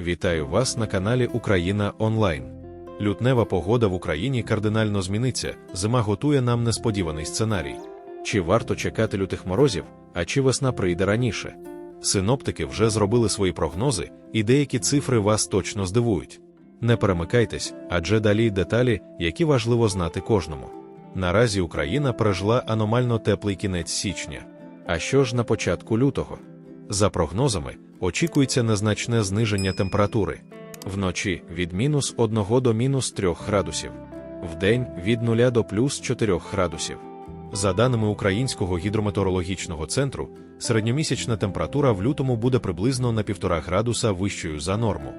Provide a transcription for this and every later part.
Вітаю вас на каналі Україна Онлайн. Лютнева погода в Україні кардинально зміниться, зима готує нам несподіваний сценарій. Чи варто чекати лютих морозів, а чи весна прийде раніше? Синоптики вже зробили свої прогнози, і деякі цифри вас точно здивують. Не перемикайтесь, адже далі деталі, які важливо знати кожному. Наразі Україна пережила аномально теплий кінець січня. А що ж на початку лютого? За прогнозами, очікується незначне зниження температури. Вночі від мінус 1 до мінус 3 градусів, вдень від 0 до плюс 4 градусів. За даними Українського гідрометеорологічного центру, середньомісячна температура в лютому буде приблизно на 1,5 градуса вищою за норму.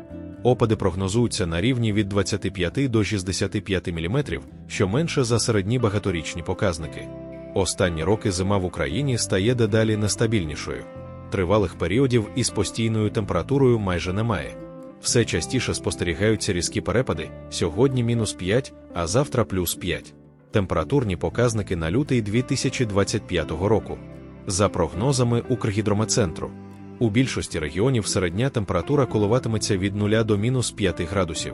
Опади прогнозуються на рівні від 25 до 65 мм, що менше за середні багаторічні показники. Останні роки зима в Україні стає дедалі нестабільнішою. Тривалих періодів із постійною температурою майже немає. Все частіше спостерігаються різкі перепади, сьогодні мінус 5, а завтра плюс 5. Температурні показники на лютий 2025 року. За прогнозами Укргідрометцентру, у більшості регіонів середня температура коливатиметься від 0 до мінус 5 градусів.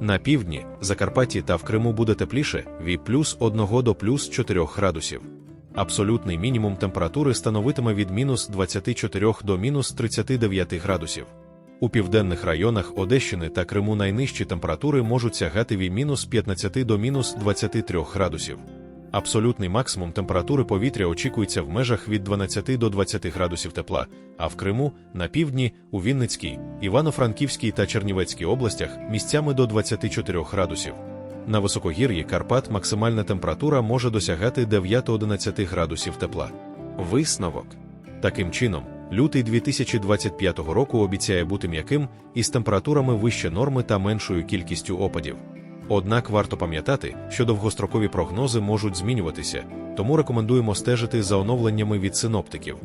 На півдні, Закарпатті та в Криму буде тепліше від плюс 1 до плюс 4 градусів. Абсолютний мінімум температури становитиме від мінус 24 до мінус 39 градусів. У південних районах Одещини та Криму найнижчі температури можуть сягати від мінус 15 до мінус 23 градусів. Абсолютний максимум температури повітря очікується в межах від 12 до 20 градусів тепла, а в Криму, на півдні, у Вінницькій, Івано-Франківській та Чернівецькій областях місцями до 24 градусів. На високогір'ї Карпат максимальна температура може досягати 9-11 градусів тепла. Висновок. Таким чином, лютий 2025 року обіцяє бути м'яким із температурами вище норми та меншою кількістю опадів. Однак варто пам'ятати, що довгострокові прогнози можуть змінюватися, тому рекомендуємо стежити за оновленнями від синоптиків.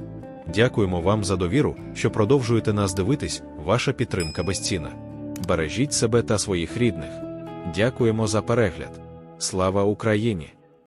Дякуємо вам за довіру, що продовжуєте нас дивитись, ваша підтримка безцінна. Бережіть себе та своїх рідних. Дякуємо за перегляд. Слава Україні!